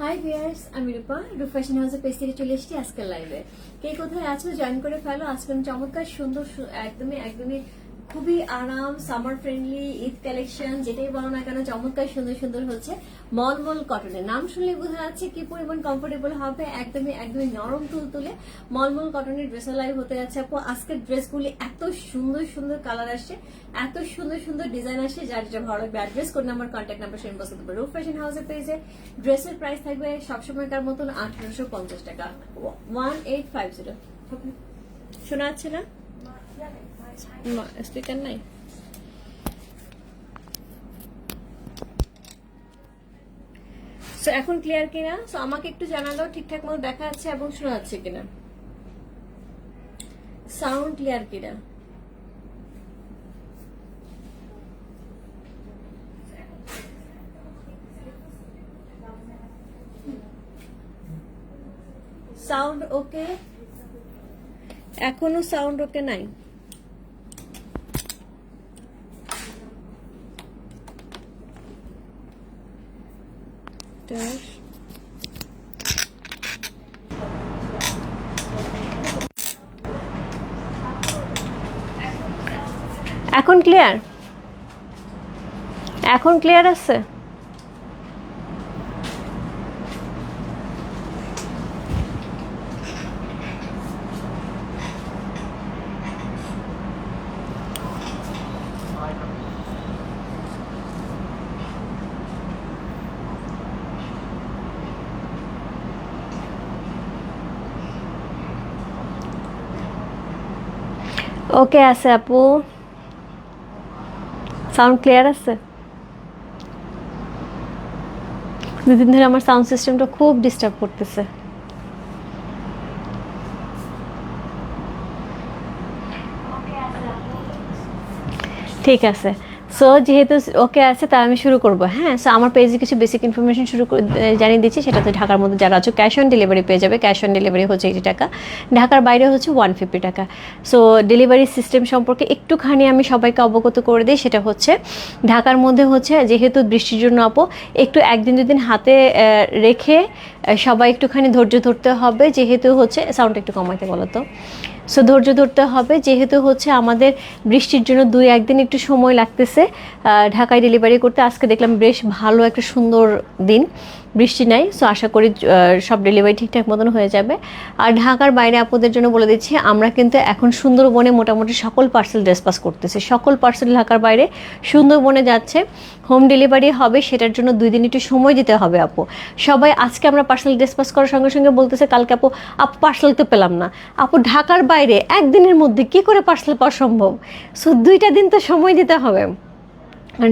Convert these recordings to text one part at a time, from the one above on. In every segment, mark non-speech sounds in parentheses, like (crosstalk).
High viewers আমি রূপা রূপ fashion হাউসের পেজ থেকে চলে এসেছি আজকের লাইভে কে কোথায় আছো জয়েন করে ফেলো আজকের চমৎকার, সুন্দর একদমই একদমই খুবই আরাম সামার ফ্রেন্ডলি ঈদ কালেকশন যেটাই বলো না কেন, চমৎকার, সুন্দর সুন্দর হচ্ছে মলমল কটনের নাম শুনলে বোঝা যাচ্ছে কি পরিমাণ কমফোর্টেবল হবে, একদমই একদমই নরম তুল তুলে মলমল কটনের ড্রেস লাইভ হতে যাচ্ছে। আপু, আজকের ড্রেসগুলি এত সুন্দর সুন্দর কালার আসছে, এত সুন্দর সুন্দর ডিজাইন আসছে, যার যেটা ভালো লাগবে। Address code number contact number send করতে পারবে রূপ ফ্যাশন হাউসের পেজে ড্রেসের প্রাইস থাকবে সবসময়কার মতন আঠারোশো পঞ্চাশ টাকা। ওয়ান এইট ফাইভ জিরো শোনা যাচ্ছে না? স্পিকার নাই? সো এখন ক্লিয়ার কিনা? সো আমাকে একটু জানালো ঠিকঠাক মতো দেখা যাচ্ছে এবং শোনা যাচ্ছে কিনা? সাউন্ড ক্লিয়ার কিনা? সাউন্ড ওকে এখনও সাউন্ড ওকে নাই? Dash এখন ক্লিয়ার এখন ক্লিয়ার আছে? ওকে আছে আপু। সাউন্ড ক্লিয়ার আছে? দুদিন ধরে আমার সাউন্ড সিস্টেমটা খুব ডিস্টার্ব করতেছে। ঠিক আছে। সো যেহেতু ওকে আছে তা আমি শুরু করব। হ্যাঁ সো আমার পেজে কিছু বেসিক ইনফরমেশন শুরু জানিয়ে দিচ্ছি। সেটা তো ঢাকার মধ্যে যারা আছো ক্যাশ অন ডেলিভারি পেয়ে যাবে। ক্যাশ অন ডেলিভারি হচ্ছে এইটি টাকা। ঢাকার বাইরে হচ্ছে ওয়ান ফিফটি টাকা। সো ডেলিভারি সিস্টেম সম্পর্কে একটুখানি আমি সবাইকে অবগত করে দিই। সেটা হচ্ছে, ঢাকার মধ্যে হচ্ছে, যেহেতু বৃষ্টির জন্য আপু, একটু একদিন দুদিন হাতে রেখে সবাই একটুখানি ধৈর্য ধরতে হবে, যেহেতু হচ্ছে সাউন্ড একটু কমাইতে বলো তো। সো ধৈর্য ধরতে হবে, যেহেতু হচ্ছে আমাদের বৃষ্টির জন্য দুই একদিন একটু সময় লাগতেছে। ঢাকায় ডেলিভারি করতে আজকে দেখলাম বেশ ভালো একটা সুন্দর দিন। বৃষ্টি নাই সো আশা করি সব ডেলিভারি ঠিকঠাক মতন হয়ে যাবে। আর ঢাকার বাইরে আপনাদের জন্য বলে দিচ্ছি, আমরা কিন্তু এখন সুন্দরবনে মোটামুটি সকল পার্সেল ড্রেস পাস করতেছি। সকল পার্সেল ঢাকার বাইরে সুন্দরবনে যাচ্ছে হোম ডেলিভারি হবে, সেটার জন্য দুই দিন একটু সময় দিতে হবে আপু। সবাই, আজকে আমরা পার্সেল ড্রেস পাস করার সঙ্গে সঙ্গে বলতেছে, কালকে আপু আপু পার্সেল তো পেলাম না। আপু, ঢাকার বাইরে একদিনের মধ্যে কি করে পার্সেল পাওয়া সম্ভব? সো দুইটা দিন তো সময় দিতে হবে।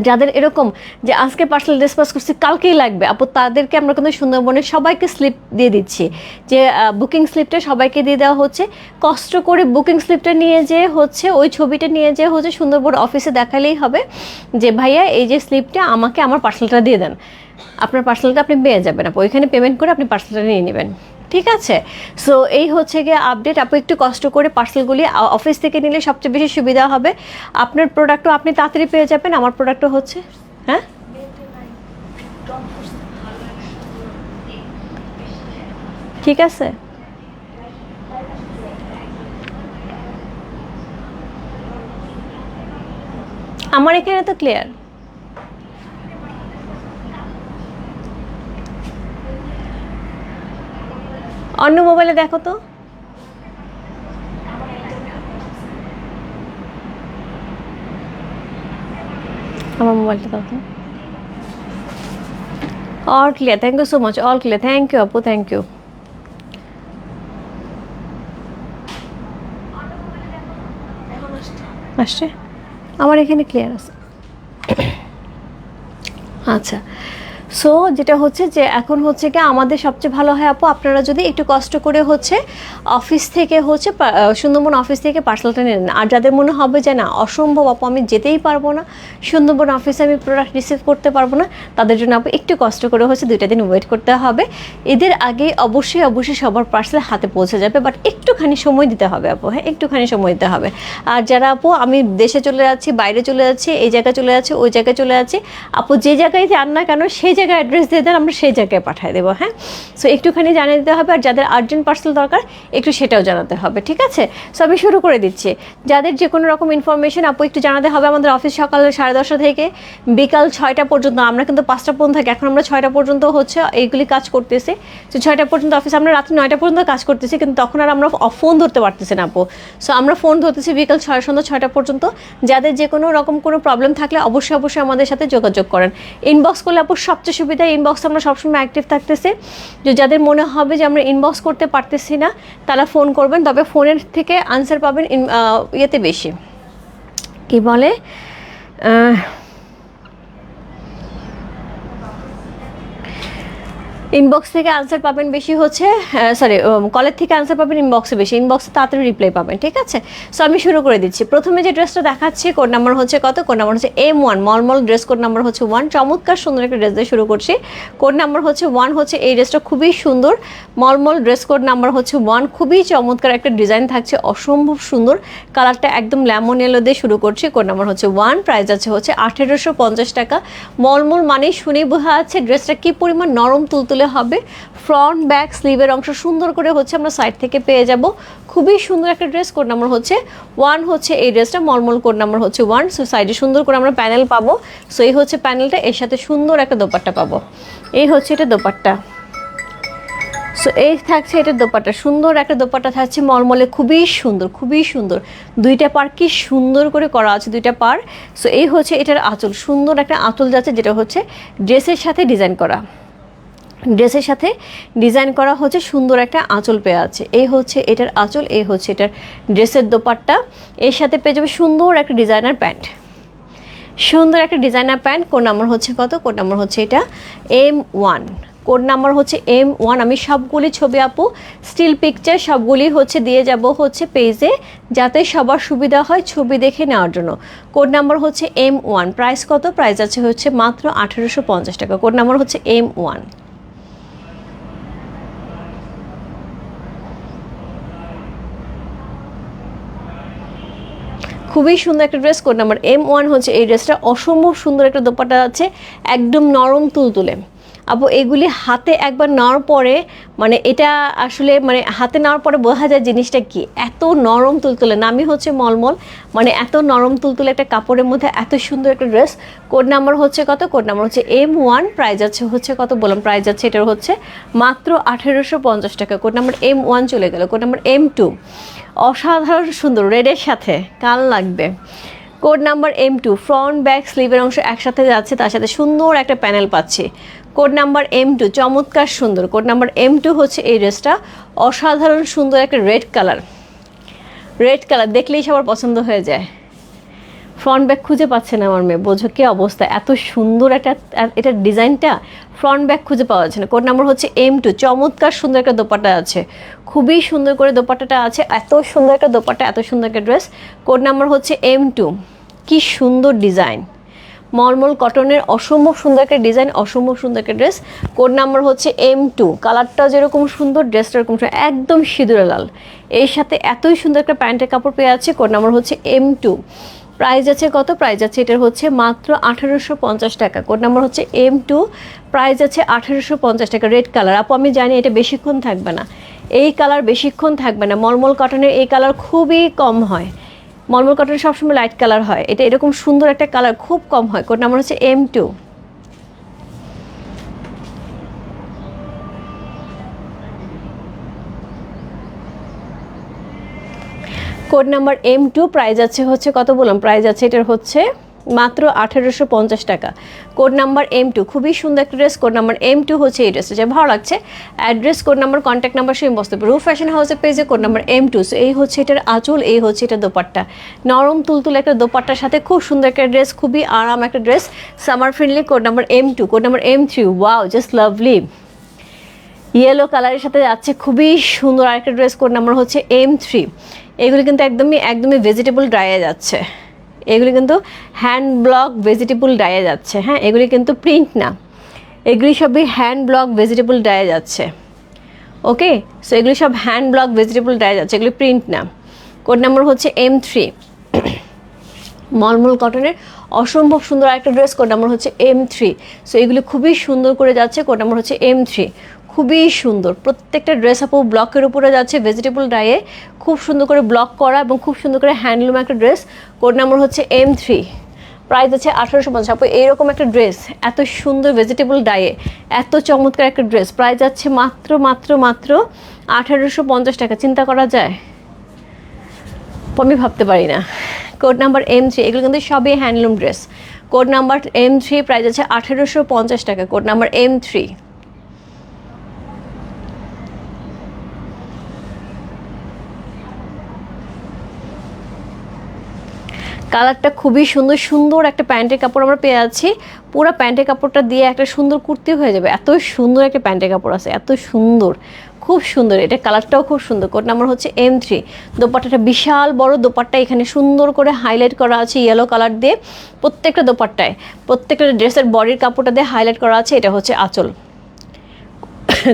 যাদের এরকম যে আজকে পার্সেল ডিসপাস করছি, কালকেই লাগবে। আপু, তাদেরকে আমরা কিন্তু সুন্দরবনে সবাইকে স্লিপ দিয়ে দিচ্ছি। যে বুকিং স্লিপটা সবাইকে দিয়ে দেওয়া হচ্ছে। কষ্ট করে বুকিং স্লিপটা নিয়ে যে হচ্ছে, ওই ছবিটা নিয়ে যে হচ্ছে সুন্দরবন অফিসে দেখালেই হবে যে, ভাইয়া, এই যে স্লিপটা আমাকে আমার পার্সেলটা দিয়ে দেন। আপনার পার্সেলটা আপনি পেয়ে যাবেন আপু। ওইখানে পেমেন্ট করে আপনি পার্সেলটা নিয়ে নেবেন। ঠিক আছে? সো এই হচ্ছে গিয়ে আপডেট আপু, একটু কষ্ট করে পার্সেলগুলি অফিস থেকে নিলে সবচেয়ে বেশি সুবিধা হবে। আপনার প্রোডাক্টও আপনি তাড়াতাড়ি পেয়ে যাবেন। আমার প্রোডাক্টও হচ্ছে হ্যাঁ? ঠিক আছে? আমার এখানে তো ক্লিয়ার অন্য মোবাইলে দেখো তো। আমার মোবাইলটা তো। All clear thank you so much all clear thank you আপু থ্যাংক ইউ আসছে? আমার এখানে ক্লিয়ার আছে। আচ্ছা। সো যেটা হচ্ছে যে এখন হচ্ছে কি আমাদের সবচেয়ে ভালো হয় আপু, আপনারা যদি একটু কষ্ট করে হচ্ছে অফিস থেকে হচ্ছে সুন্দরবন অফিস থেকে পার্সেলটা নেন। আর যাদের মনে হবে যে না, অসম্ভব আপু, আমি যেতেই পারব না, সুন্দরবন অফিসে আমি প্রোডাক্ট রিসিভ করতে পারব না, তাদের জন্য আপু একটু কষ্ট করে হচ্ছে দুইটা দিন ওয়েট করতে হবে। এদের আগে অবশ্যই অবশ্যই সবার পার্সেল হাতে পৌঁছে যাবে বাট একটুখানি সময় দিতে হবে আপু হ্যাঁ একটুখানি সময় দিতে হবে। আর যারা আপু, আমি দেশে চলে যাচ্ছি, বাইরে চলে যাচ্ছি, এই জায়গায় চলে যাচ্ছি, ওই জায়গায় চলে যাচ্ছি, আপু, যে জায়গায় যান না কেন, সেই জায়গায় অ্যাড্রেস দিয়ে দেন, আমরা সেই জায়গায় পাঠিয়ে দেবো হ্যাঁ? সো একটুখানি জানিয়ে দিতে হবে, আর যাদের আর্জেন্ট পার্সেল দরকার, একটু সেটাও জানাতে হবে, ঠিক আছে? সো আমি শুরু করে দিচ্ছি। যাদের যে কোনো রকম ইনফরমেশন আপু একটু জানাতে হবে আমাদের অফিস সকাল সাড়ে দশটা থেকে বিকাল ছয়টা পর্যন্ত, আমরা কিন্তু পাঁচটা পর্যন্ত থাকি, এখন আমরা ছয়টা পর্যন্ত হচ্ছে এইগুলি কাজ করতেছি। তো ছয়টা পর্যন্ত অফিস আমরা রাত্রি নয়টা পর্যন্ত কাজ করতেছি, কিন্তু তখন আর আমরা ফোন ধরতে পারতেছি না, আপু। সো আমরা ফোন ধরতেছি বিকাল ছয় সন্ধ্যা ছয়টা পর্যন্ত। যাদের যে কোনো রকম কোনো প্রবলেম থাকলে অবশ্যই অবশ্যই আমাদের সাথে যোগাযোগ করেন। ইনবক্স করলে, আপু, সবচেয়ে সুবিধা ইনবক্স আমরা সবসময় অ্যাক্টিভ থাকতেছে। যে যাদের মনে হবে যে আমরা ইনবক্স করতে পারতেছি না, তারা ফোন করবেন। তবে ফোনের থেকে আনসার পাবেন ইয়েতে বেশি। কি বলে? ইনবক্স থেকে আনসার পাবেন বেশি হচ্ছে সরি কলের থেকে আনসার পাবেন ইনবক্সে বেশি। ইনবক্সে তাড়াতাড়ি রিপ্লাই পাবেন, ঠিক আছে? সো আমি শুরু করে দিচ্ছি। প্রথমে যে ড্রেসটা দেখাচ্ছি কোড নাম্বার হচ্ছে কত? কোড নাম্বার হচ্ছে M one মলমল dress code number হচ্ছে ওয়ান চমৎকার সুন্দর একটা ড্রেস দিয়ে শুরু করছি। কোড নাম্বার হচ্ছে ওয়ান হচ্ছে এই ড্রেসটা খুবই সুন্দর। মলমল ড্রেস কোড নাম্বার হচ্ছে ওয়ান খুবই চমৎকার একটা ডিজাইন থাকছে, অসম্ভব সুন্দর। কালারটা একদম লেমন এলো দিয়ে শুরু করছি। কোড নাম্বার হচ্ছে ওয়ান প্রাইস আছে হচ্ছে আঠেরোশো পঞ্চাশ টাকা। মলমল মানেই শুনেই বোঝা যাচ্ছে ড্রেসটা কি পরিমাণ নরম, তুলতুলে হবে। ফ্রন্ট ব্যাক স্লিভের অংশ সুন্দর করে হচ্ছে আমরা সাইড থেকে পেয়ে যাব। খুবই সুন্দর একটা ড্রেস কোড নাম্বার হচ্ছে ওয়ান হচ্ছে এই ড্রেসটা মলমল কোড নাম্বার হচ্ছে ওয়ান সো সাইডে সুন্দর করে আমরা প্যানেল পাবো। সো এই হচ্ছে প্যানেলটা এর সাথে সুন্দর একটা দোপাট্টা পাবো। এই হচ্ছে এটা দোপাট্টা। সো এই থাকছে এটা দোপাট্টা। সুন্দর একটা দোপাট্টা থাকছে মলমলে খুবই সুন্দর খুবই সুন্দর। দুইটা পার কি সুন্দর করে করা আছে দুইটা পার। সো এই হচ্ছে এটার আঁচল। সুন্দর একটা আঁচল যাচ্ছে, যেটা হচ্ছে ড্রেসের সাথে ডিজাইন করা। ড্রেসের সাথে ডিজাইন করা হচ্ছে সুন্দর একটা আঁচল পেয়ে আছে। এই হচ্ছে এটার আঁচল এই হচ্ছে এটার ড্রেসের দোপাট্টা। এর সাথে পেয়ে যাবে সুন্দর একটা ডিজাইনার প্যান্ট। সুন্দর একটা ডিজাইনার প্যান্ট, কোড নাম্বার হচ্ছে কত? কোড নাম্বার হচ্ছে এটা এম ওয়ান। কোড নাম্বার হচ্ছে এম ওয়ান। আমি সবগুলি ছবি আপু, স্টিল পিকচার সবগুলি হচ্ছে দিয়ে যাব হচ্ছে পেজে, যাতে সবার সুবিধা হয় ছবি দেখে নেওয়ার জন্য। কোড নাম্বার হচ্ছে এম ওয়ান। প্রাইস কত? প্রাইস আছে হচ্ছে মাত্র আঠেরোশো পঞ্চাশ টাকা। কোড নাম্বার হচ্ছে এম ওয়ান। খুবই সুন্দর একটা dress code number M one হচ্ছে এই ড্রেসটা অসম্ভব সুন্দর একটা দোপাটা আছে, একদম নরম তুলতুলে। আপু, এগুলি হাতে একবার নেওয়ার পরে মানে এটা আসলে মানে হাতে নেওয়ার পরে বোঝা যায় জিনিসটা কি? এত নরম তুলতুলে, নামই হচ্ছে মলমল মানে এত নরম তুলতুলে একটা কাপড়ের মধ্যে এত সুন্দর একটা ড্রেস কোড নাম্বার হচ্ছে কত? কোড নাম্বার হচ্ছে এম ওয়ান প্রাইজ আছে হচ্ছে কত বললাম? প্রাইজ আছে, এটার হচ্ছে মাত্র আঠেরোশো পঞ্চাশ টাকা। কোড নাম্বার এম ওয়ান চলে গেল। কোড নাম্বার এম টু অসাধারণ সুন্দর রেডের সাথে কাল লাগবে। Code number M two front back স্লিভের অংশ একসাথে যাচ্ছে, তার সাথে সুন্দর একটা প্যানেল পাচ্ছি। কোড নাম্বার এম টু চমৎকার সুন্দর। কোড নাম্বার এম টু হচ্ছে এই ড্রেসটা অসাধারণ সুন্দর একটা রেড কালার রেড কালার দেখলেই সবার পছন্দ হয়ে যায়। ফ্রন্ট ব্যাক খুঁজে পাচ্ছে না আমার মেয়ে। বোঝো কি অবস্থা? এত সুন্দর একটা, এটার ডিজাইনটা ফ্রন্ট ব্যাক খুঁজে পাওয়া যাচ্ছে না। কোড নাম্বার হচ্ছে এম টু চমৎকার সুন্দর একটা দোপাট্টা আছে। খুবই সুন্দর করে দোপাট্টাটা আছে। এত সুন্দর একটা দোপাট্টা, এত সুন্দর একটা ড্রেস কোড নাম্বার হচ্ছে এম টু কী সুন্দর ডিজাইন। মলমল কটনের অসম্ভব সুন্দর একটা ডিজাইন, অসম্ভব সুন্দর একটা ড্রেস কোড নাম্বার হচ্ছে এম টু কালারটা যেরকম সুন্দর ড্রেসটা এরকম একদম সিঁদুরে লাল। এর সাথে এতই সুন্দর একটা প্যান্টের কাপড় পেয়ে আছে। কোড নাম্বার হচ্ছে এম টু প্রাইস আছে কত? প্রাইস আছে এটার হচ্ছে মাত্র আঠারোশো পঞ্চাশ টাকা। কোড নাম্বার হচ্ছে এম টু প্রাইস আছে আঠারোশো পঞ্চাশ টাকা, রেড কালার। আপু, আমি জানি এটা বেশিক্ষণ থাকবে না। এই কালার বেশিক্ষণ থাকবে না। মলমল কটনের এই কালার খুবই কম হয়। মলমল কটনের সবসময় লাইট কালার হয়। এটা এরকম সুন্দর একটা কালার খুব কম হয়। কোড নাম্বার হচ্ছে M two code number M two price আছে হচ্ছে কত বললাম? প্রাইজ আছে এটার হচ্ছে মাত্র আঠেরোশো পঞ্চাশ টাকা। কোড নাম্বার এম টু খুবই সুন্দর একটা dress code number M two হচ্ছে এই ড্রেসটা যে ভালো লাগছে। Address code number contact number সেই বস্তু। রু ফ্যাশন হাউসের পেজে code number M two so এই হচ্ছে এটার আঁচল, এই হচ্ছে এটা দোপাট্টা। নরম তুলতুলে একটা দোপাট্টার সাথে খুব সুন্দর একটা ড্রেস খুবই আরাম একটা dress summer friendly code number M two code number M three wow just lovely yellow কালারের সাথে যাচ্ছে খুবই সুন্দর আরেকটা ড্রেস কোড নাম্বার হচ্ছে এম থ্রি এগুলি কিন্তু একদমই একদমই ভেজিটেবল ড্রাইয়ে যাচ্ছে। এগুলি কিন্তু হ্যান্ড ব্লক ভেজিটেবল ডায়ে যাচ্ছে হ্যাঁ? এগুলি কিন্তু প্রিন্ট না। এগুলি সবই হ্যান্ড ব্লক ভেজিটেবল ডায়ে যাচ্ছে। ওকে সো এগুলি সব হ্যান্ড ব্লক ভেজিটেবল ডায়ে যাচ্ছে, এগুলি প্রিন্ট না। কোড নাম্বার হচ্ছে এম থ্রি মলমল কটনের অসম্ভব সুন্দর একটা ড্রেস কোড নাম্বার হচ্ছে এম থ্রি সো এগুলি খুবই সুন্দর করে যাচ্ছে কোড নাম্বার হচ্ছে এম থ্রি খুবই সুন্দর। প্রত্যেকটা ড্রেস আপু ব্লকের উপরে যাচ্ছে ভেজিটেবল ডায়ে খুব সুন্দর করে ব্লক করা এবং খুব সুন্দর করে হ্যান্ডলুম একটা ড্রেস কোড নাম্বার হচ্ছে এম থ্রি প্রাইস আছে আঠারোশো পঞ্চাশ। আপু, এইরকম একটা ড্রেস এত সুন্দর ভেজিটেবল ডায়ে এত চমৎকার একটা ড্রেস প্রাইস আছে মাত্র মাত্র মাত্র আঠারোশো পঞ্চাশ টাকা। চিন্তা করা যায়? আমি ভাবতে পারি না। কোড নাম্বার এম থ্রি এগুলো কিন্তু সবই handloom dress code number M three price আছে আঠেরোশো পঞ্চাশ টাকা। কোড নাম্বার এম থ্রি কালারটা খুবই সুন্দর সুন্দর একটা প্যান্টের কাপড় আমরা পেয়ে আছি পুরো প্যান্টের কাপড়টা দিয়ে একটা সুন্দর কুর্তি হয়ে যাবে। এত সুন্দর একটা প্যান্টের কাপড় আছে, এত সুন্দর, খুব সুন্দর। এটা কালারটাও খুব সুন্দর। কোড নাম্বার হচ্ছে এম থ্রি দোপাট্টাটা বিশাল বড় দোপাট্টা, এখানে সুন্দর করে হাইলাইট করা আছে ইয়েলো কালার দিয়ে প্রত্যেকটা দোপাট্টায়। প্রত্যেকটা ড্রেসের বডির কাপড়টা দিয়ে হাইলাইট করা আছে। এটা হচ্ছে আঁচল।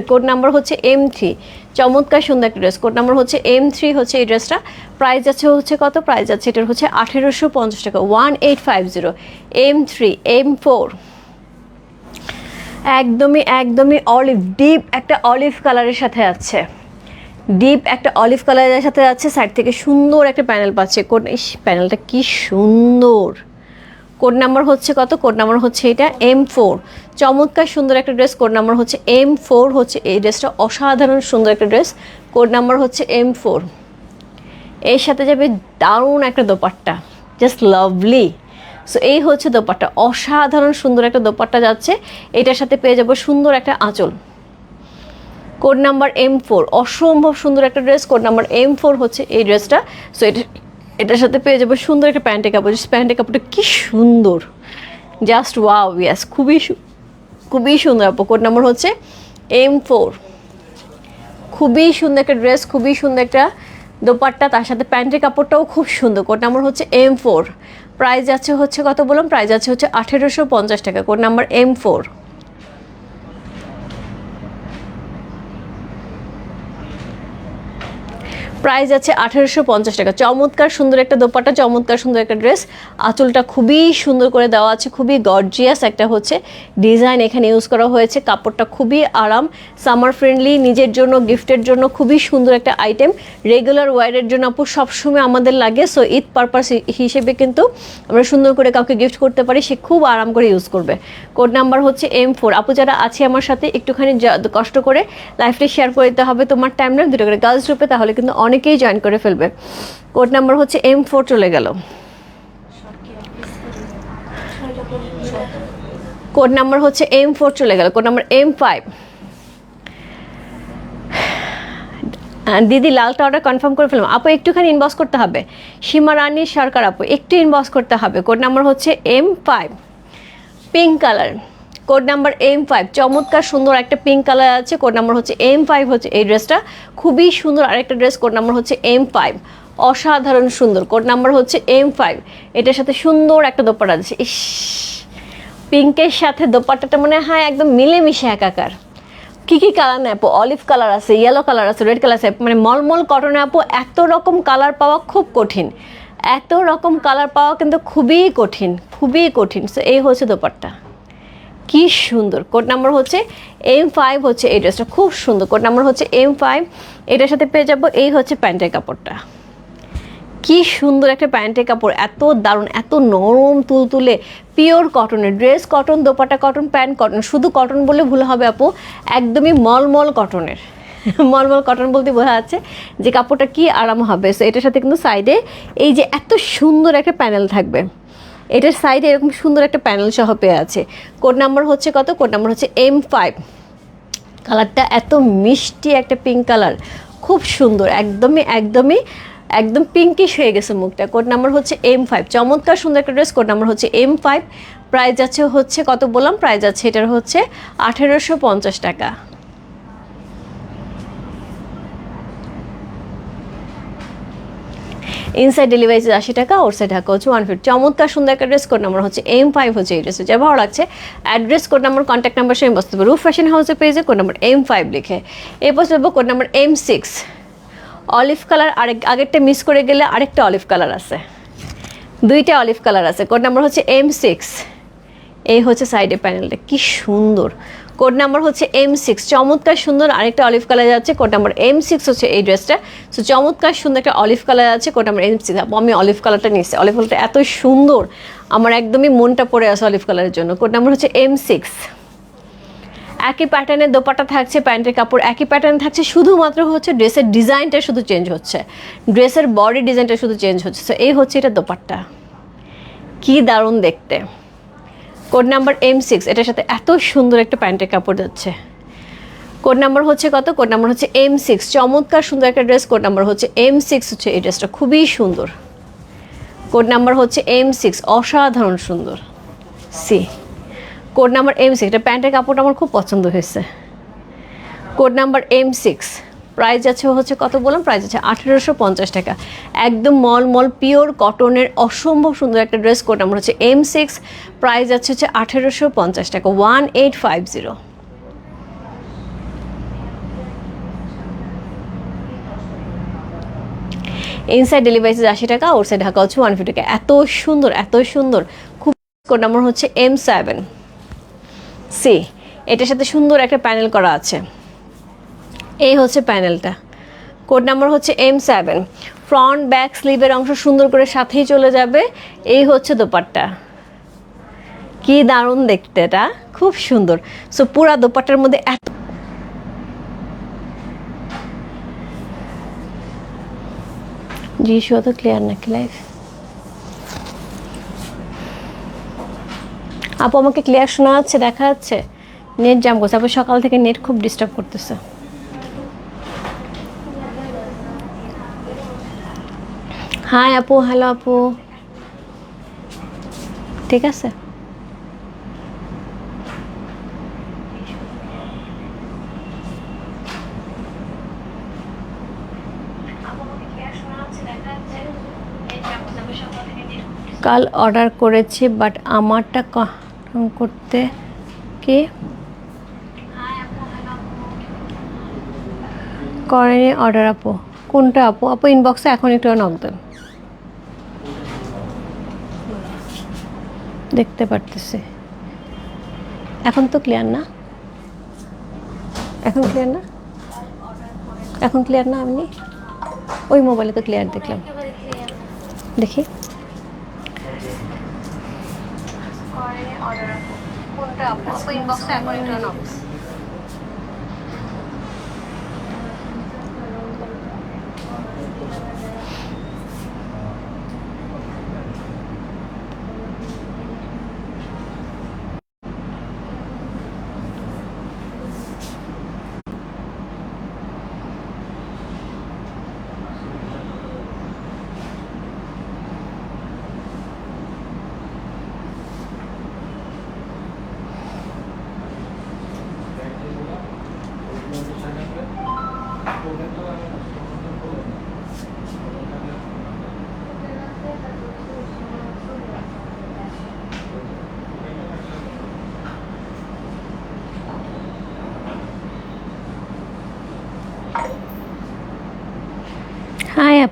কোড নাম্বার হচ্ছে এম থ্রি চমৎকার, সুন্দর একটা ড্রেস। কোড নাম্বার হচ্ছে এম থ্রি হচ্ছে এই ড্রেসটা। প্রাইস আছে হচ্ছে কত? প্রাইস আছে এটার হচ্ছে আঠেরোশো পঞ্চাশ টাকা। One eight five zero M three M four একদমই একদমই অলিভ ডিপ একটা অলিভ কালারের সাথে আছে। ডিপ একটা অলিভ কালারের সাথে আছে। সাইড থেকে সুন্দর একটা প্যানেল পাচ্ছে। ইস প্যানেলটা কি সুন্দর। কোড নাম্বার হচ্ছে কত? কোড নাম্বার হচ্ছে এটা এম ফোর চমৎকার সুন্দর একটা ড্রেস, কোড নাম্বার হচ্ছে এম ফোর হচ্ছে এই ড্রেসটা অসাধারণ সুন্দর একটা ড্রেস। কোড নাম্বার হচ্ছে এম ফোর এর সাথে যাবে দারুণ একটা দোপাট্টা জাস্ট লাভলি সো এই হচ্ছে দোপাট্টা, অসাধারণ সুন্দর একটা দোপাট্টা যাচ্ছে। এটার সাথে পেয়ে যাব সুন্দর একটা আঁচল। কোড নাম্বার এম ফোর অসম্ভব সুন্দর একটা dress. Code number M four হচ্ছে এই ড্রেসটা। সো এটা এটার সাথে পেয়ে যাব সুন্দর একটা প্যান্টের কাপড়। প্যান্টের কাপড়টা কি সুন্দর। জাস্ট ওয়াও ইয়াস খুবই খুবই সুন্দর আপু। কোড নাম্বার হচ্ছে এম ফোর খুবই সুন্দর একটা ড্রেস খুবই সুন্দর একটা দোপাট্টা। তার সাথে প্যান্টের কাপড়টাও খুব সুন্দর। কোড নাম্বার হচ্ছে এম ফোর প্রাইস আছে হচ্ছে কত বললাম? প্রাইস আছে হচ্ছে আঠেরোশো পঞ্চাশ টাকা। Code number M four price আছে আঠেরোশো পঞ্চাশ টাকা। চমৎকার সুন্দর একটা দোপাট্টা, চমৎকার সুন্দর একটা ড্রেস আঁচলটা খুবই সুন্দর করে দেওয়া আছে, খুবই গর্জিয়াস একটা হচ্ছে। ডিজাইন এখানে ইউজ করা হয়েছে, কাপড়টা খুবই আরাম। সামার ফ্রেন্ডলি নিজের জন্য গিফটের জন্য খুবই সুন্দর একটা আইটেম রেগুলার ওয়ারের জন্য আপু সবসময় আমাদের লাগে সো ঈদ পারপাস হিসেবে কিন্তু আমরা সুন্দর করে কাউকে গিফট করতে পারি, সে খুব আরাম করে ইউজ করবে। কোড নাম্বার হচ্ছে এম ফোর আপু যারা আছে আমার সাথে একটুখানি কষ্ট করে লাইফটা শেয়ার করে দিতে হবে, তোমার টাইম না, দুটো করে। গার্লস গ্রুপে তাহলে কিন্তু অনেকেই জয়েন করে ফেলবে। কোড নাম্বার হচ্ছে এম ফোর চলে গেল। কোড নাম্বার হচ্ছে এম ফোর চলে গেল। কোড নাম্বার এম ফাইভ দিদি, লালটা অর্ডার কনফার্ম করে ফেললাম। আপু, একটুখানি ইনবক্স করতে হবে। সীমা, রানী, সরকার আপু, একটু ইনবক্স করতে হবে। কোড নাম্বার হচ্ছে M five pink colour code number M five চমৎকার সুন্দর একটা পিঙ্ক কালার আছে, কোড নাম্বার হচ্ছে এম ফাইভ হচ্ছে এই ড্রেসটা। খুবই সুন্দর আরেকটা ড্রেস, কোড নাম্বার হচ্ছে এম ফাইভ অসাধারণ সুন্দর। কোড নাম্বার হচ্ছে এম ফাইভ এটার সাথে সুন্দর একটা দোপাটা আছে। ইস পিঙ্কের সাথে দোপাট্টাটা মনে হয় একদম মিলেমিশে একাকার। কী কী কালার নেই আপু? অলিভ কালার আছে ইয়েলো কালার আছে রেড কালার আছে। মানে মলমল কটনে আপু, এত রকম কালার পাওয়া খুব কঠিন। এত রকম কালার পাওয়া কিন্তু খুবই কঠিন খুবই কঠিন। সো এই হচ্ছে দোপাট্টা। কি সুন্দর। কোড নাম্বার হচ্ছে এম ফাইভ হচ্ছে এই ড্রেসটা। খুব সুন্দর। কোড নাম্বার হচ্ছে এম ফাইভ এটার সাথে পেয়ে যাব এই হচ্ছে প্যান্টের কাপড়টা। কি সুন্দর একটা প্যান্টের কাপড়। এত দারুণ, এত নরম তুলতুলে। পিওর কটনের ড্রেস, কটন দোপাটা কটন, প্যান্ট, কটন। শুধু কটন বলে ভুল হবে আপু, একদমই মলমল কটনের। (laughs) মলমল কটন বলতে বোঝা যাচ্ছে যে কাপড়টা কি আরাম হবে। সো এটার সাথে কিন্তু সাইডে এই যে এত সুন্দর একটা প্যানেল থাকবে। এটার সাইডে এরকম সুন্দর একটা প্যানেল সহ পেয়ে আছে। কোড নাম্বার হচ্ছে কত? কোড নাম্বার হচ্ছে এম ফাইভ কালারটা এত মিষ্টি একটা পিঙ্ক কালার খুব সুন্দর, একদমই একদমই, একদম পিঙ্কিশ হয়ে গেছে মুখটা। কোড নাম্বার হচ্ছে এম ফাইভ চমৎকার সুন্দর একটা ড্রেস কোড নাম্বার হচ্ছে এম ফাইভ প্রাইস আছে হচ্ছে কত বললাম? প্রাইস আছে এটার হচ্ছে আঠেরোশো পঞ্চাশ টাকা। ইনসাইড ডেলিভারি আশি টাকা ওর সাইড ঢাকা হচ্ছে ওয়ান ফিফটি চমৎকার, সুন্দর একটা ড্রেস কোড নাম্বার হচ্ছে এম ফাইভ হচ্ছে এই ড্রেস যা ভালো লাগছে address code number contact number same বসতে পারবে রুফ ফ্যাশন হাউসের পেজে কোড নাম্বার এম ফাইভ লিখে। এরপর চলবো code number M six olive colour আরেক আগেরটা মিস করে গেলে আরেকটা অলিভ কালার আছে। দুইটা অলিভ কালার আছে। কোড নাম্বার হচ্ছে এম সিক্স এই হচ্ছে সাইডে প্যানেলটা কি সুন্দর। কোড নাম্বার হচ্ছে এম সিক্স চমৎকার সুন্দর আরেকটা অলিভ কালার যাচ্ছে, কোড নাম্বার এম সিক্স হচ্ছে এই ড্রেসটা সো চমৎকার সুন্দর একটা অলিভ কালার আছে কোড নাম্বার এম সিক্স আমি অলিভ কালারটা নিয়েছি। অলিভ কালারটা এত সুন্দর, আমার একদমই মনটা পড়ে আছে অলিভ কালারের জন্য। কোড নাম্বার হচ্ছে এম সিক্স একই প্যাটার্নের দোপাটা থাকছে, প্যান্টের কাপড় একই প্যাটার্ন থাকছে, শুধুমাত্র হচ্ছে ড্রেসের ডিজাইনটা শুধু চেঞ্জ হচ্ছে। ড্রেসের বডি ডিজাইনটা শুধু চেঞ্জ হচ্ছে। সো এই হচ্ছে এটা দোপাট্টা। কি দারুণ দেখতে। কোড নাম্বার এম সিক্স এটার সাথে এত সুন্দর একটা প্যান্টের কাপড় যাচ্ছে কোড নাম্বার হচ্ছে কত? কোড নাম্বার হচ্ছে এম সিক্স চমৎকার সুন্দর একটা ড্রেস। কোড নাম্বার হচ্ছে এম সিক্স হচ্ছে এই ড্রেসটা খুবই সুন্দর। কোড নাম্বার হচ্ছে এম সিক্স অসাধারণ সুন্দর। C code number M six এটা প্যান্টের কাপড়টা আমার খুব পছন্দ হয়েছে। Code number M six price আছে হচ্ছে কত বললাম? প্রাইস আছে আঠেরোশো পঞ্চাশ টাকা। একদম মল মল পিওর কটনের অসম্ভব সুন্দর একটা ড্রেস কোড নাম্বার হচ্ছে এম সিক্স প্রাইস আছে হচ্ছে আঠেরোশো পঞ্চাশ টাকা one eight five zero inside delivery আশি টাকা ওর সাইড ঢাকা হচ্ছে ওয়ান ফিফটি টাকা। এত সুন্দর এত সুন্দর। খুব কোড নাম্বার হচ্ছে এম সেভেন সি এটার সাথে সুন্দর একটা প্যানেল করা আছে। এই হচ্ছে প্যানেলটা। কোড নাম্বার হচ্ছে এম সেভেন। ফ্রন্ট, ব্যাক, স্লিভের অংশ সুন্দর করে সাথেই চলে যাবে। এই হচ্ছে দোপাট্টা। কি দারুণ দেখতে এটা। খুব সুন্দর। সো পুরা দোপাট্টার মধ্যে এত জি শো তো ক্লিয়ার নাকি লাইফ আপু, আমাকে ক্লিয়ার শোনা যাচ্ছে, দেখা যাচ্ছে? নেট জাম করছে। আপু, সকাল থেকে নেট খুব ডিস্টার্ব করতেছে। হাই আপু হ্যালো আপু ঠিক আছে? কাল অর্ডার করেছি বাট আমারটা করতে কি? করেনি অর্ডার আপু কোনটা আপু আপু ইনবক্সে এখন একটু নক দেন। দেখতে পারতেছে। এখন তো ক্লিয়ার না? এখন ক্লিয়ার না? এখন ক্লিয়ার না আপনি ওই মোবাইলে তো ক্লিয়ার দেখলাম। দেখি। কোনটা ইনবক্সে হাই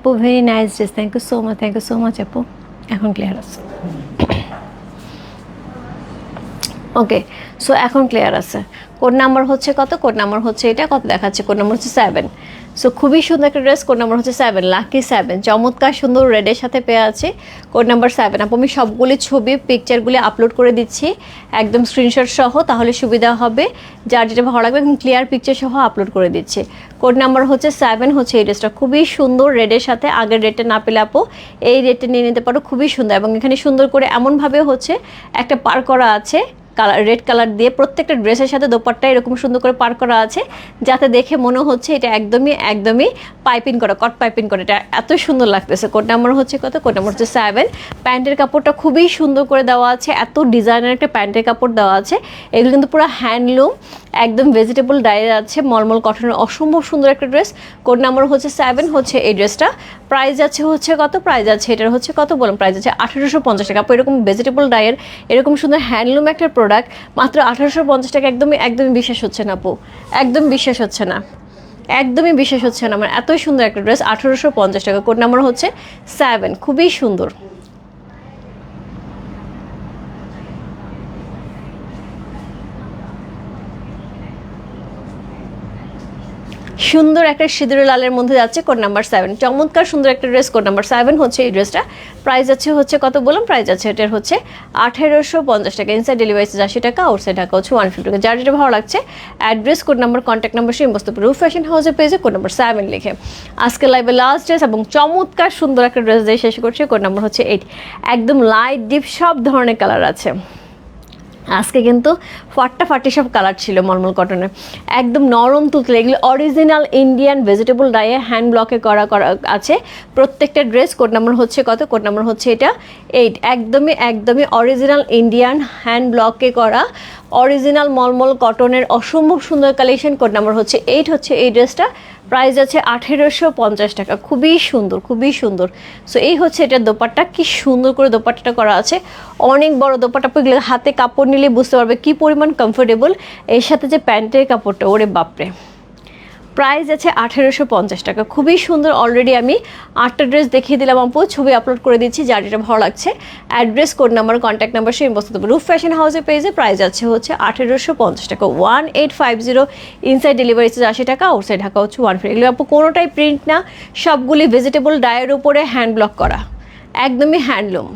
আপু very nice dress thank you so much thank you so much আপু এখন ক্লিয়ার আছে. ওকে সো এখন ক্লিয়ার আছে. কোড নাম্বার হচ্ছে কত? কোড নাম্বার হচ্ছে এটা, কত দেখাচ্ছে? কোড নাম্বার হচ্ছে সেভেন সো খুবই সুন্দর একটা ড্রেস কোড নাম্বার হচ্ছে সেভেন লাকি সেভেন চমৎকার সুন্দর রেডের সাথে পেয়ে আছে। কোড নাম্বার সেভেন আপু, আমি সবগুলি ছবি পিকচারগুলি আপলোড করে দিচ্ছি। একদম স্ক্রিনশট সহ, তাহলে সুবিধা হবে। যার যেটা ভালো লাগবে, একদম ক্লিয়ার পিকচার সহ আপলোড করে দিচ্ছি। কোড নাম্বার হচ্ছে সেভেন হচ্ছে এই ড্রেসটা খুবই সুন্দর রেডের সাথে। আগের রেটটা না পেলে আপু, এই রেটটা নিয়ে নিতে পারো। খুবই সুন্দর। এবং এখানে সুন্দর করে এমনভাবে হচ্ছে একটা পার করা আছে। কালার, রেড কালার দিয়ে প্রত্যেকটা ড্রেসের সাথে দোপাট্টা এরকম সুন্দর করে পার করা আছে, যাতে দেখে মনে হচ্ছে এটা একদমই একদমই পাইপিং করা, কট পাইপিং করা। এটা এত সুন্দর লাগতেছে। কোড নাম্বার হচ্ছে কত? কোড নাম্বার হচ্ছে সেভেন প্যান্টের কাপড়টা খুবই সুন্দর করে দেওয়া আছে, এত ডিজাইনের একটা প্যান্টের কাপড় দেওয়া আছে। এগুলো কিন্তু পুরো হ্যান্ডলুম, একদম ভেজিটেবল ডায়ে আছে, মলমল কটনের অসম্ভব সুন্দর একটা ড্রেস। কোড নাম্বার হচ্ছে সেভেন হচ্ছে এই ড্রেসটা। প্রাইস আছে হচ্ছে কত? প্রাইস আছে এটার হচ্ছে কত বলুন প্রাইস আছে আঠেরোশো পঞ্চাশ টাকা। এরকম ভেজিটেবল ডায়ের এরকম সুন্দর হ্যান্ডলুম একটা প্রোডাক্ট মাত্র আঠারোশো পঞ্চাশ টাকা, একদমই একদমই বিশ্বাস হচ্ছে না আপু। একদম বিশ্বাস হচ্ছে না। একদমই বিশ্বাস হচ্ছে না। আমার এতই সুন্দর একটা ড্রেস আঠারোশো পঞ্চাশ টাকা। কোড নাম্বার হচ্ছে সেভেন খুবই সুন্দর। সুন্দর একটা সিঁদুর লালের মধ্যে যাচ্ছে কোড নাম্বার সেভেন চমৎকার সুন্দর একটা ড্রেস কোড নাম্বার সেভেন হচ্ছে এই ড্রেসটা প্রাইস আছে হচ্ছে কত বললাম? প্রাইস আছে এটার হচ্ছে আঠেরোশো পঞ্চাশ টাকা। ইনসাইড ডেলিভারি আশি টাকা আউটসাইড টাকা হচ্ছে ওয়ান ফিফটি টাকা। যার যেটা ভালো লাগছে address code number contact number সেই বস্তু রুফ ফ্যাশন হাউসে পেয়েছে কোড নাম্বার সেভেন লিখে। আজকে লাইভে লাস্ট ড্রেস এবং চমৎকার সুন্দর একটা ড্রেস দিয়ে শেষ করছে। কোড নাম্বার হচ্ছে এইট একদম লাইট ডিপ সব ধরনের কালার আছে। আজকে কিন্তু ফাট্টা ফাটি সব কালার ছিল মলমল কটনের একদম নরম তুলতুলে এগুলো original Indian vegetable dye hand ব্লকে করা করা আছে। প্রত্যেকটা ড্রেস কোড নাম্বার হচ্ছে কত? কোড নাম্বার হচ্ছে এটা এইট একদমই একদমই অরিজিনাল ইন্ডিয়ান হ্যান্ড ব্লকে করা অরিজিনাল মলমল কটনের অসম্ভব সুন্দর কালেকশন কোড নাম্বার হচ্ছে এইট হচ্ছে এই ড্রেসটা প্রাইস আছে আঠেরোশো পঞ্চাশ টাকা। খুবই সুন্দর খুবই সুন্দর। সো এই হচ্ছে এটার দোপাট্টা। কি সুন্দর করে দোপাট্টাটা করা আছে। অনেক বড় দোপাট্টা। পরে হাতে কাপড় নিলে বুঝতে পারবে কি পরিমাণ কমফোর্টেবল এর সাথে যে প্যান্টের কাপড়টা, ওরে বাপরে। প্রাইস আছে আঠেরোশো পঞ্চাশ টাকা। খুবই সুন্দর অলরেডি আমি আটটা ড্রেস দেখিয়ে দিলাম আপু ছবি আপলোড করে দিচ্ছি, যার যেটা ভালো লাগছে। Address code number contact number সেই বস্তু দেবো রুফ ফ্যাশন হাউসে পেজে প্রাইস আছে হচ্ছে আঠেরোশো পঞ্চাশ টাকা। One eight five zero inside delivery charge আশি টাকা আউটসাইড ঢাকা হচ্ছে ওয়ান ফ্রি এগুলো আপু কোনোটাই প্রিন্ট না, সবগুলি ভেজিটেবল ডায়ের উপরে হ্যান্ড ব্লক করা। একদমই হ্যান্ডলুম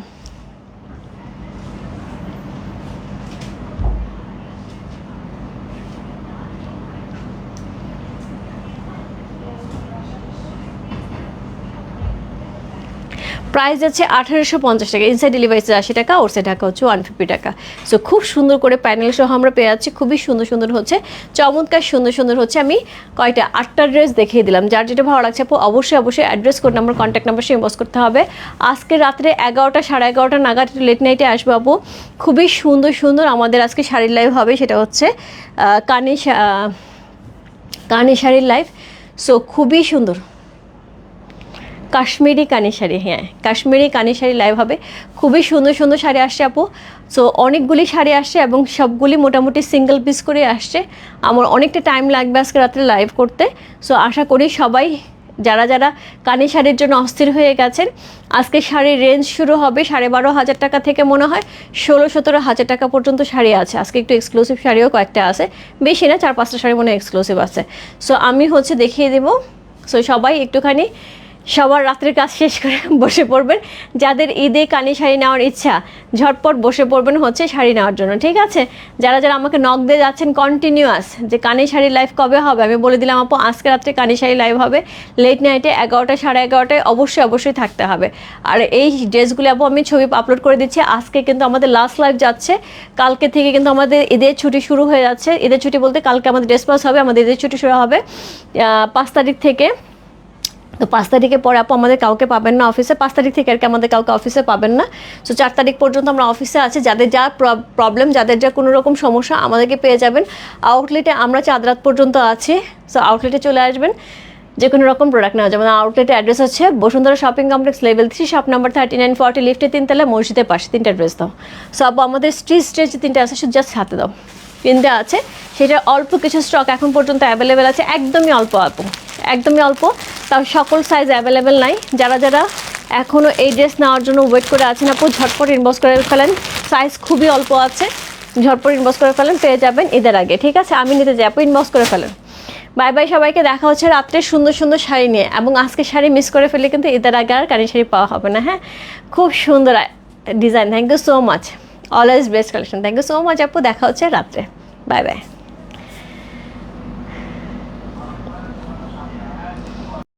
প্রাইস আছে আঠারোশো পঞ্চাশ টাকা। ইনসাইড ডেলিভারি আশি টাকা ওর সাইড টাকা হচ্ছে ওয়ান ফিফটি টাকা। সো খুব সুন্দর করে প্যানেল সহ আমরা পেয়ে যাচ্ছি। খুবই সুন্দর সুন্দর হচ্ছে। চমৎকার সুন্দর সুন্দর হচ্ছে। আমি কয়টা? আটটা ড্রেস দেখিয়ে দিলাম। যার যেটা ভালো লাগছে, আপু, অবশ্যই অবশ্যই address code number contact number সে ইনবক্স করতে হবে। আজকে রাত্রে এগারোটা, সাড়ে এগারোটা নাগাদ লেট নাইটে আসবে, আপু। খুবই সুন্দর সুন্দর আমাদের আজকে শাড়ির লাইভ হবে, সেটা হচ্ছে কানে কানে শাড়ির লাইভ সো খুবই সুন্দর। কাশ্মীরি কানি শাড়ি হ্যাঁ কাশ্মীরি কানি শাড়ি লাইভ হবে। খুবই সুন্দর সুন্দর শাড়ি আসছে আপু। সো অনেকগুলি শাড়ি আসছে এবং সবগুলি মোটামুটি সিঙ্গেল পিস করে আসছে। আমার অনেকটা টাইম লাগবে আজকে রাত্রে লাইভ করতে। সো আশা করি সবাই, যারা যারা কানি শাড়ির জন্য অস্থির হয়ে গেছেন, আজকে শাড়ির রেঞ্জ শুরু হবে সাড়ে বারো হাজার টাকা থেকে মনে হয় ষোলো সতেরো হাজার টাকা পর্যন্ত শাড়ি আছে। আজকে একটু এক্সক্লুসিভ শাড়িও কয়েকটা আছে। বেশি না, চার পাঁচটা শাড়ি মনে হয় এক্সক্লুসিভ আছে। সো আমি হচ্ছে দেখিয়ে দেবো। সো সবাই একটুখানি সবার রাত্রের কাজ শেষ করে বসে পড়বেন। যাদের ঈদে কানি শাড়ি নেওয়ার ইচ্ছা, ঝটপট বসে পড়বেন হচ্ছে শাড়ি নেওয়ার জন্য, ঠিক আছে? যারা যারা আমাকে নখ দিয়ে যাচ্ছেন কন্টিনিউয়াস যে কানি শাড়ি লাইভ কবে হবে? আমি বলে দিলাম, আপু, আজকে রাত্রে কানি শাড়ি লাইভ হবে। লেট নাইটে এগারোটা, সাড়ে এগারোটায় অবশ্যই অবশ্যই থাকতে হবে। আর এই ড্রেসগুলো আপু, আমি ছবি আপলোড করে দিচ্ছি। আজকে কিন্তু আমাদের লাস্ট লাইভ যাচ্ছে। কালকে থেকে কিন্তু আমাদের ঈদের ছুটি শুরু হয়ে যাচ্ছে। ঈদের ছুটি বলতে কালকে আমাদের ড্রেস পাস হবে, আমাদের ঈদের ছুটি শুরু হবে পাঁচ তারিখ থেকে। তো পাঁচ তারিখের পরে আপু আমাদের কাউকে পাবেন না অফিসে পাঁচ তারিখ থেকে আর কি আমাদের কাউকে অফিসে পাবেন না। সো চার তারিখ পর্যন্ত আমরা অফিসে আছি। যাদের যা প্রবলেম যাদের যা কোনো রকম সমস্যা, আমাদেরকে পেয়ে যাবেন। আউটলেটে আমরা চাঁদ রাত পর্যন্ত আছি। সো আউটলেটে চলে আসবেন। যে কোনো রকম প্রোডাক্ট নেওয়া যেমন আউটলেটের অ্যাড্রেস হচ্ছে Bashundhara shopping complex level three shop number thirty nine forty লিফটে তিনতলা, মসজিদের পাশে। তিনটা অ্যাড্রেস দাও। সো আপু, আমাদের স্ট্রিট স্টেজ যে তিনটা আছে। শুধু জাস্ট হাতে দাও। তিনটা আছে। সেটা অল্প কিছু স্টক এখন পর্যন্ত অ্যাভেলেবেল আছে। একদমই অল্প অল্প একদমই অল্প, তাও সকল সাইজ অ্যাভেলেবেল নাই। যারা যারা এখনও এই ড্রেস নেওয়ার জন্য ওয়েট করে আছেন আপু, ঝটপট ইনবক্স করে ফেলেন। সাইজ খুবই অল্প আছে, ঝটপট ইনবক্স করে ফেলেন, পেয়ে যাবেন ঈদের আগে, ঠিক আছে? আমি নিতে যাই, আপু ইনবক্স করে ফেলেন। বাই বাই সবাইকে, দেখা হচ্ছে রাত্রে সুন্দর সুন্দর শাড়ি নিয়ে। এবং আজকে শাড়ি মিস করে ফেললে কিন্তু ঈদের আগে আর কারি শাড়ি পাওয়া হবে না হ্যাঁ? খুব সুন্দর design thank you so much always best collection thank you so much আপু, দেখা হচ্ছে রাত্রে। Bye bye